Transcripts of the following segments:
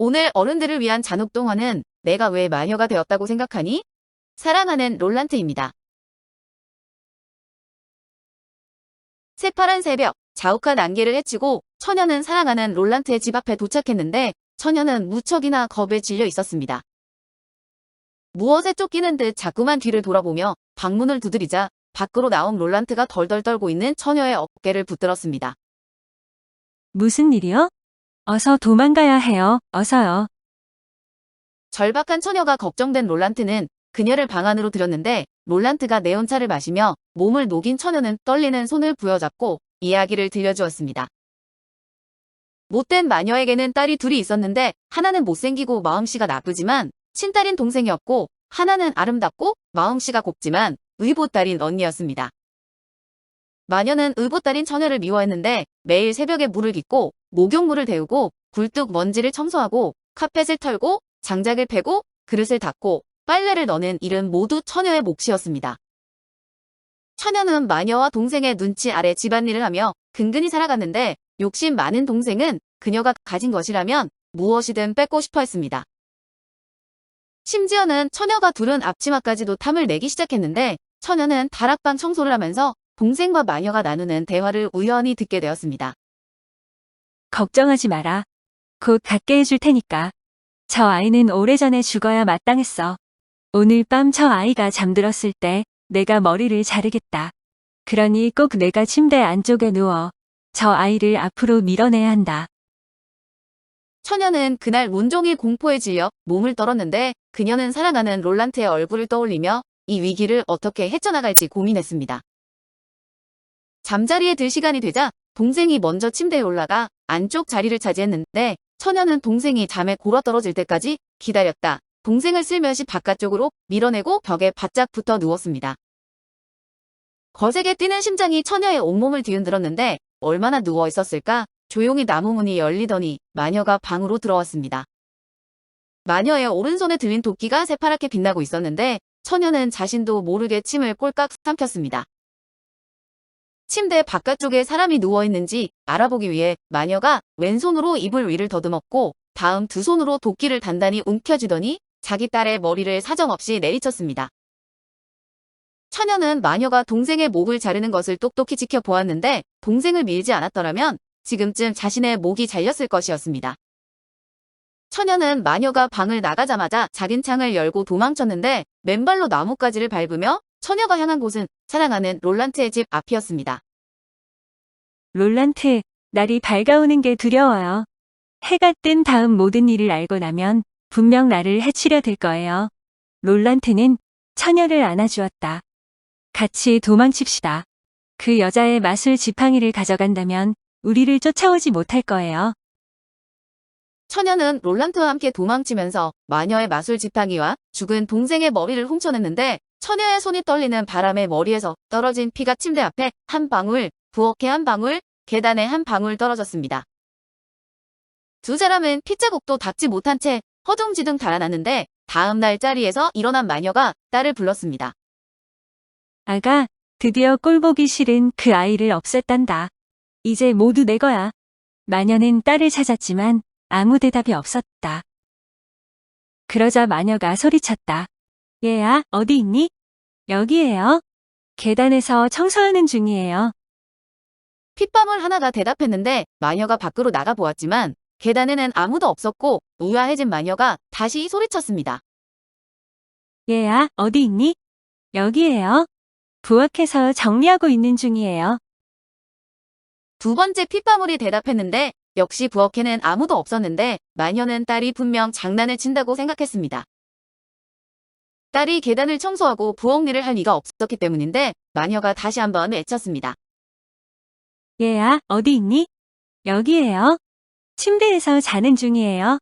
오늘 어른들을 위한 잔혹동화는 내가 왜 마녀가 되었다고 생각하니? 사랑하는 롤란트입니다. 새파란 새벽, 자욱한 안개를 헤치고 처녀는 사랑하는 롤란트의 집 앞에 도착했는데 처녀는 무척이나 겁에 질려 있었습니다. 무엇에 쫓기는 듯 자꾸만 뒤를 돌아보며 방문을 두드리자 밖으로 나온 롤란트가 덜덜 떨고 있는 처녀의 어깨를 붙들었습니다. 무슨 일이요? 어서 도망가야 해요. 어서요. 절박한 처녀가 걱정된 롤란트는 그녀를 방 안으로 들였는데 롤란트가 네온차를 마시며 몸을 녹인 처녀는 떨리는 손을 부여잡고 이야기를 들려주었습니다. 못된 마녀에게는 딸이 둘이 있었는데 하나는 못생기고 마음씨가 나쁘지만 친딸인 동생이었고 하나는 아름답고 마음씨가 곱지만 의보딸인 언니였습니다. 마녀는 의보딸인 처녀를 미워했는데 매일 새벽에 물을 깃고 목욕물을 데우고 굴뚝 먼지를 청소하고 카펫을 털고 장작을 패고 그릇을 닦고 빨래를 넣는 일은 모두 처녀의 몫이었습니다. 처녀는 마녀와 동생의 눈치 아래 집안일을 하며 근근히 살아갔는데 욕심 많은 동생은 그녀가 가진 것이라면 무엇이든 뺏고 싶어 했습니다. 심지어는 처녀가 두른 앞치마까지도 탐을 내기 시작했는데 처녀는 다락방 청소를 하면서 동생과 마녀가 나누는 대화를 우연히 듣게 되었습니다. 걱정하지 마라. 곧 갖게 해줄 테니까. 저 아이는 오래전에 죽어야 마땅했어. 오늘 밤 저 아이가 잠들었을 때 내가 머리를 자르겠다. 그러니 꼭 내가 침대 안쪽에 누워 저 아이를 앞으로 밀어내야 한다. 처녀는 그날 온종일 공포에 질려 몸을 떨었는데 그녀는 사랑하는 롤란트의 얼굴을 떠올리며 이 위기를 어떻게 헤쳐나갈지 고민했습니다. 잠자리에 들 시간이 되자 동생이 먼저 침대에 올라가 안쪽 자리를 차지했는데 처녀는 동생이 잠에 골아 떨어질 때까지 기다렸다. 동생을 슬며시 바깥쪽으로 밀어내고 벽에 바짝 붙어 누웠습니다. 거세게 뛰는 심장이 처녀의 온몸을 뒤흔들었는데 얼마나 누워 있었을까? 조용히 나무 문이 열리더니 마녀가 방으로 들어왔습니다. 마녀의 오른손에 들린 도끼가 새파랗게 빛나고 있었는데 처녀는 자신도 모르게 침을 꼴깍 삼켰습니다. 침대 바깥쪽에 사람이 누워있는지 알아보기 위해 마녀가 왼손으로 이불 위를 더듬었고 다음 두 손으로 도끼를 단단히 움켜쥐더니 자기 딸의 머리를 사정없이 내리쳤습니다. 처녀는 마녀가 동생의 목을 자르는 것을 똑똑히 지켜보았는데 동생을 밀지 않았더라면 지금쯤 자신의 목이 잘렸을 것이었습니다. 처녀는 마녀가 방을 나가자마자 작은 창을 열고 도망쳤는데 맨발로 나뭇가지를 밟으며 처녀가 향한 곳은 사랑하는 롤란트의 집 앞이었습니다. 롤란트, 날이 밝아오는 게 두려워요. 해가 뜬 다음 모든 일을 알고 나면 분명 나를 해치려 될 거예요. 롤란트는 처녀를 안아주었다. 같이 도망칩시다. 그 여자의 마술 지팡이를 가져간다면 우리를 쫓아오지 못할 거예요. 처녀는 롤란트와 함께 도망치면서 마녀의 마술 지팡이와 죽은 동생의 머리를 훔쳐냈는데 처녀의 손이 떨리는 바람에 머리에서 떨어진 피가 침대 앞에 한 방울, 부엌에 한 방울, 계단에 한 방울 떨어졌습니다. 두 사람은 핏자국도 닦지 못한 채 허둥지둥 달아났는데 다음 날 자리에서 일어난 마녀가 딸을 불렀습니다. 아가, 드디어 꼴보기 싫은 그 아이를 없앴단다. 이제 모두 내 거야. 마녀는 딸을 찾았지만 아무 대답이 없었다. 그러자 마녀가 소리쳤다. 얘야, 어디 있니? 여기에요. 계단에서 청소하는 중이에요. 핏방울 하나가 대답했는데 마녀가 밖으로 나가 보았지만 계단에는 아무도 없었고 우아해진 마녀가 다시 소리쳤습니다. 얘야, 어디 있니? 여기에요. 부엌에서 정리하고 있는 중이에요. 두 번째 핏방울이 대답했는데 역시 부엌에는 아무도 없었는데 마녀는 딸이 분명 장난을 친다고 생각했습니다. 딸이 계단을 청소하고 부엌 일을 할 리가 없었기 때문인데 마녀가 다시 한번 외쳤습니다. 얘야, 어디 있니? 여기에요. 침대에서 자는 중이에요.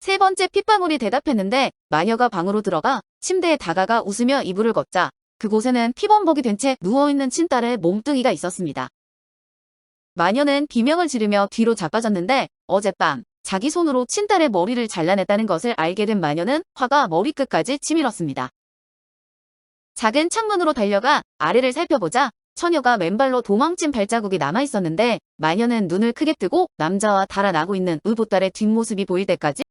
세 번째 핏방울이 대답했는데 마녀가 방으로 들어가 침대에 다가가 웃으며 이불을 걷자 그곳에는 피범벅이 된 채 누워있는 친딸의 몸뚱이가 있었습니다. 마녀는 비명을 지르며 뒤로 자빠졌는데 어젯밤 자기 손으로 친딸의 머리를 잘라냈다는 것을 알게 된 마녀는 화가 머리끝까지 치밀었습니다. 작은 창문으로 달려가 아래를 살펴보자 처녀가 맨발로 도망친 발자국이 남아 있었는데 마녀는 눈을 크게 뜨고 남자와 달아나고 있는 의보딸의 뒷모습이 보일 때까지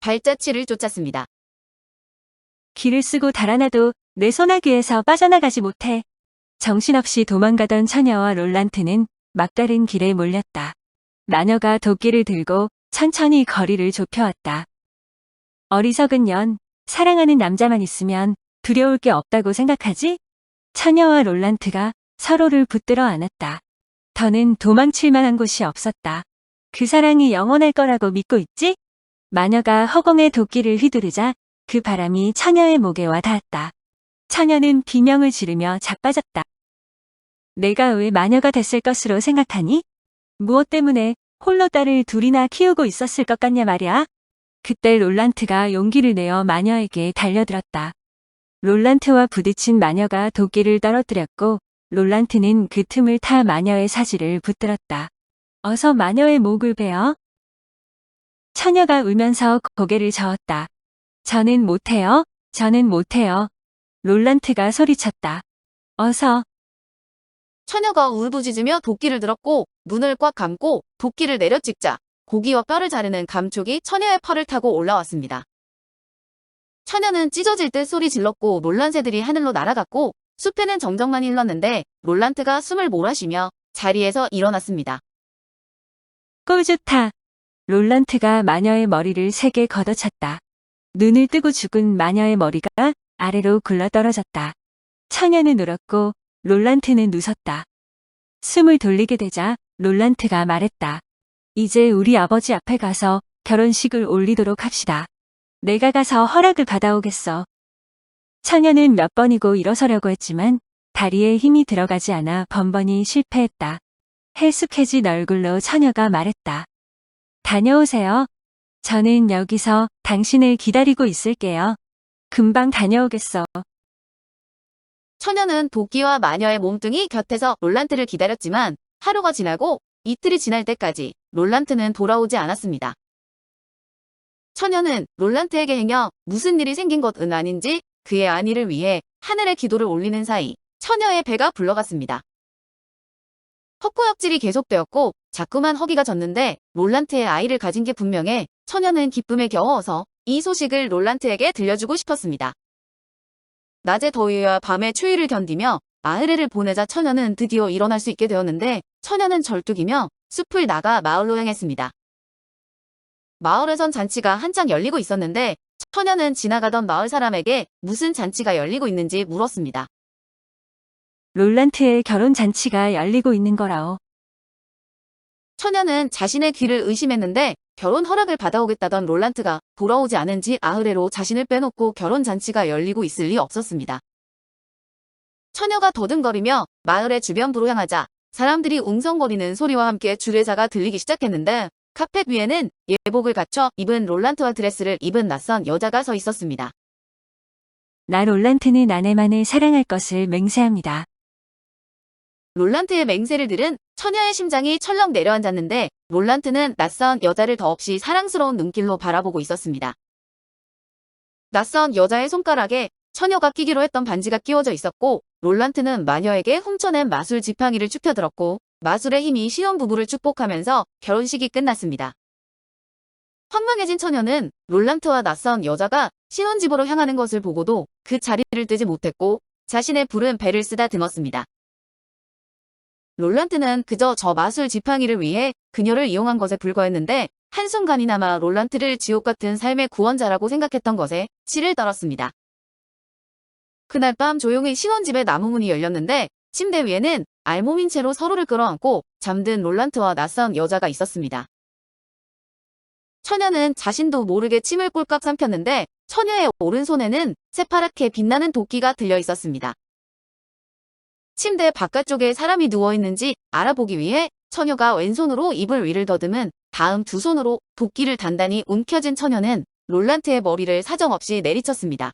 발자취를 쫓았습니다. 길을 쓰고 달아나도 내 소나기에서 빠져나가지 못해. 정신없이 도망가던 처녀와 롤란트는 막다른 길에 몰렸다. 마녀가 도끼를 들고 천천히 거리를 좁혀왔다. 어리석은 년, 사랑하는 남자만 있으면 두려울 게 없다고 생각하지? 처녀와 롤란트가 서로를 붙들어 안았다. 더는 도망칠 만한 곳이 없었다. 그 사랑이 영원할 거라고 믿고 있지? 마녀가 허공에 도끼를 휘두르자 그 바람이 처녀의 목에 와 닿았다. 처녀는 비명을 지르며 자빠졌다. 내가 왜 마녀가 됐을 것으로 생각하니? 무엇 때문에 홀로 딸을 둘이나 키우고 있었을 것 같냐 말이야? 그때 롤란트가 용기를 내어 마녀에게 달려들었다. 롤란트와 부딪힌 마녀가 도끼를 떨어뜨렸고 롤란트는 그 틈을 타 마녀의 사지를 붙들었다. 어서 마녀의 목을 베어. 처녀가 울면서 고개를 저었다. 저는 못해요. 저는 못해요. 롤란트가 소리쳤다. 어서, 처녀가 울부짖으며 도끼를 들었고 눈을 꽉 감고 도끼를 내려 찍자 고기와 뼈를 자르는 감촉이 처녀의 팔을 타고 올라왔습니다. 처녀는 찢어질 듯 소리 질렀고 놀란 새들이 하늘로 날아갔고 숲에는 정적만 일렀는데 롤란트가 숨을 몰아쉬며 자리에서 일어났습니다. 꼴 좋다. 롤란트가 마녀의 머리를 세게 걷어찼다. 눈을 뜨고 죽은 마녀의 머리가 아래로 굴러 떨어졌다. 처녀는 울었고 롤란트는 웃었다. 숨을 돌리게 되자 롤란트가 말했다. 이제 우리 아버지 앞에 가서 결혼식을 올리도록 합시다. 내가 가서 허락을 받아오겠어. 처녀는 몇 번이고 일어서려고 했지만 다리에 힘이 들어가지 않아 번번이 실패했다. 헬쑥해진 얼굴로 처녀가 말했다. 다녀오세요. 저는 여기서 당신을 기다리고 있을게요. 금방 다녀오겠어. 처녀는 도끼와 마녀의 몸뚱이 곁에서 롤란트를 기다렸지만 하루가 지나고 이틀이 지날 때까지 롤란트는 돌아오지 않았습니다. 처녀는 롤란트에게 행여 무슨 일이 생긴 것은 아닌지 그의 안위를 위해 하늘에 기도를 올리는 사이 처녀의 배가 불러갔습니다. 헛구역질이 계속되었고 자꾸만 허기가 졌는데 롤란트의 아이를 가진 게 분명해 처녀는 기쁨에 겨워서 이 소식을 롤란트에게 들려주고 싶었습니다. 낮의 더위와 밤의 추위를 견디며 아흐레를 보내자 처녀는 드디어 일어날 수 있게 되었는데 처녀는 절뚝이며 숲을 나가 마을로 향했습니다. 마을에선 잔치가 한창 열리고 있었는데 처녀는 지나가던 마을 사람에게 무슨 잔치가 열리고 있는지 물었습니다. 롤란트의 결혼 잔치가 열리고 있는 거라오. 처녀는 자신의 귀를 의심했는데 결혼 허락을 받아오겠다던 롤란트가 돌아오지 않은 지 아흐레로 자신을 빼놓고 결혼 잔치가 열리고 있을 리 없었습니다. 처녀가 더듬거리며 마을의 주변부로 향하자 사람들이 웅성거리는 소리와 함께 주례사가 들리기 시작했는데 카펫 위에는 예복을 갖춰 입은 롤란트와 드레스를 입은 낯선 여자가 서 있었습니다. 나 롤란트는 아내만을 사랑할 것을 맹세합니다. 롤란트의 맹세를 들은 처녀의 심장이 철렁 내려앉았는데 롤란트는 낯선 여자를 더없이 사랑스러운 눈길로 바라보고 있었습니다. 낯선 여자의 손가락에 처녀가 끼기로 했던 반지가 끼워져 있었고 롤란트는 마녀에게 훔쳐낸 마술 지팡이를 축혀들었고 마술의 힘이 신혼부부를 축복하면서 결혼식이 끝났습니다. 황망해진 처녀는 롤란트와 낯선 여자가 신혼집으로 향하는 것을 보고도 그 자리를 뜨지 못했고 자신의 푸른 배를 쓰다 등었습니다. 롤란트는 그저 저 마술 지팡이를 위해 그녀를 이용한 것에 불과했는데 한순간이나마 롤란트를 지옥 같은 삶의 구원자라고 생각했던 것에 치를 떨었습니다. 그날 밤 조용히 신혼집의 나무문이 열렸는데 침대 위에는 알몸인 채로 서로를 끌어안고 잠든 롤란트와 낯선 여자가 있었습니다. 처녀는 자신도 모르게 침을 꼴깍 삼켰는데 처녀의 오른손에는 새파랗게 빛나는 도끼가 들려 있었습니다. 침대 바깥쪽에 사람이 누워있는지 알아보기 위해 처녀가 왼손으로 이불 위를 더듬은 다음 두 손으로 도끼를 단단히 움켜쥔 처녀는 롤란트의 머리를 사정없이 내리쳤습니다.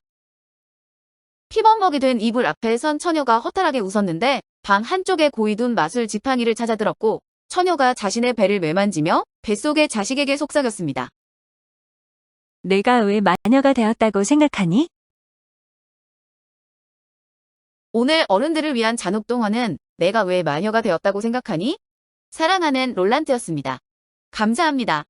피범벅이 된 이불 앞에 선 처녀가 허탈하게 웃었는데 방 한쪽에 고이둔 마술 지팡이를 찾아들었고 처녀가 자신의 배를 매만지며 뱃속의 자식에게 속삭였습니다. 내가 왜 마녀가 되었다고 생각하니? 오늘 어른들을 위한 잔혹동화는 내가 왜 마녀가 되었다고 생각하니? 사랑하는 롤란트였습니다. 감사합니다.